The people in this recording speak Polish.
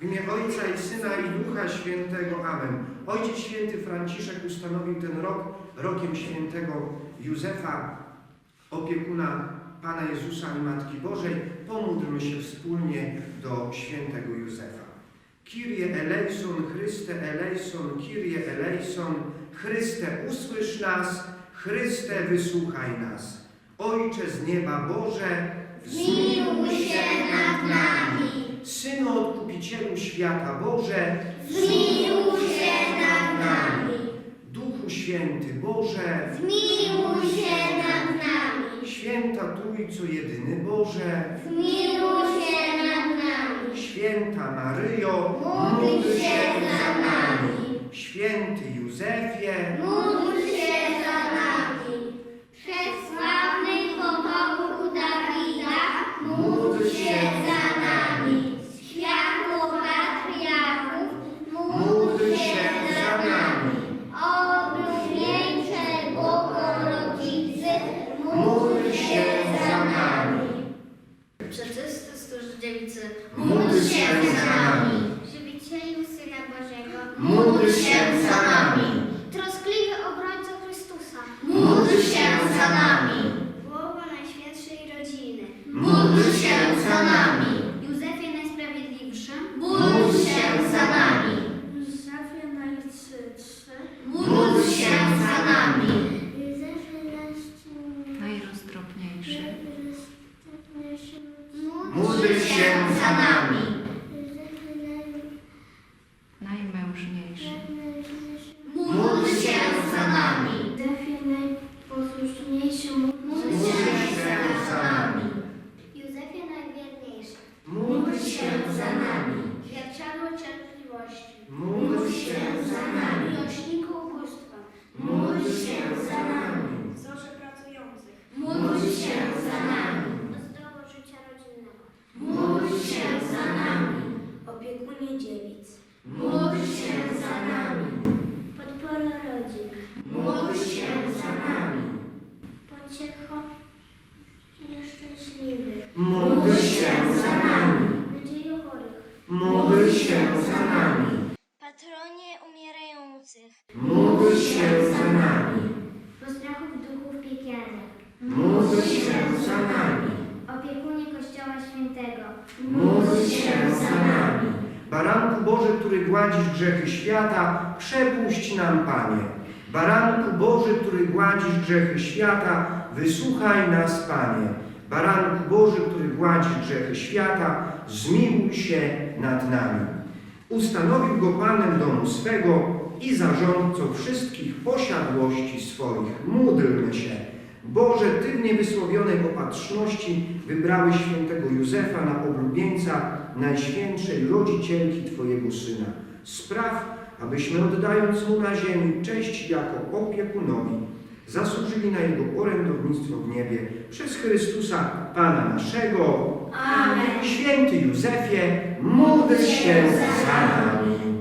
W imię Ojca i Syna i Ducha Świętego. Amen. Ojciec Święty Franciszek ustanowił ten rok rokiem Świętego Józefa, opiekuna Pana Jezusa i Matki Bożej. Pomódlmy się wspólnie do Świętego Józefa. Kyrie eleison, Chryste eleison, Kyrie eleison, Chryste usłysz nas, Chryste wysłuchaj nas. Ojcze z nieba Boże, Zmiłuj. Odkupicielu świata Boże, Zmiłuj się nad nami. Duchu Święty Boże, Zmiłuj się nad nami. Święta Trójco Jedyny Boże, Zmiłuj się nad nami. Święta Maryjo, Módl się za nami. Święty Józefie, za nami. Umierających, Módl się za nami. postrachów duchów piekielnych, Módl się za nami. opiekunie Kościoła Świętego, Módl się za nami. Baranku Boży, który gładzisz grzechy świata, przepuść nam, Panie. Baranku Boży, który gładzisz grzechy świata, wysłuchaj nas, Panie. Baranku Boży, który gładzisz grzechy świata, zmiłuj się nad nami. Ustanowił go Panem domu swego i zarządcą wszystkich posiadłości swoich. Módlmy się. Boże, Ty w niewysłowionej opatrzności wybrałeś świętego Józefa na oblubieńca Najświętszej Rodzicielki Twojego Syna. Spraw, abyśmy oddając Mu na ziemi cześć jako opiekunowi, zasłużyli na Jego orędownictwo w niebie przez Chrystusa Pana naszego. Amen. Święty Józefie, módl się za nami.